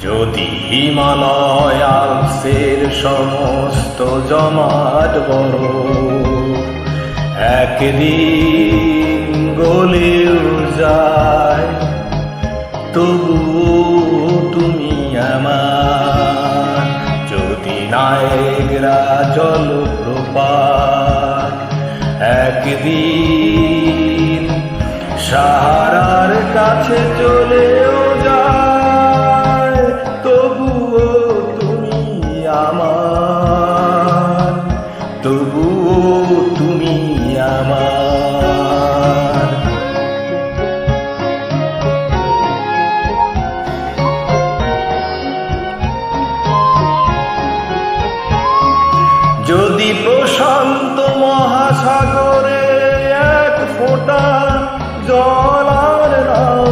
যদি হিমালয় সমস্ত জমাট বড়, একদিন গলেও যায় তবু তুমি আমার। যদি নায়গরা জল প্রপাত একদিন সাহারার কাছে চলে যদি প্রশান্ত মহাসাগরে এক ফোটা জল আর নাও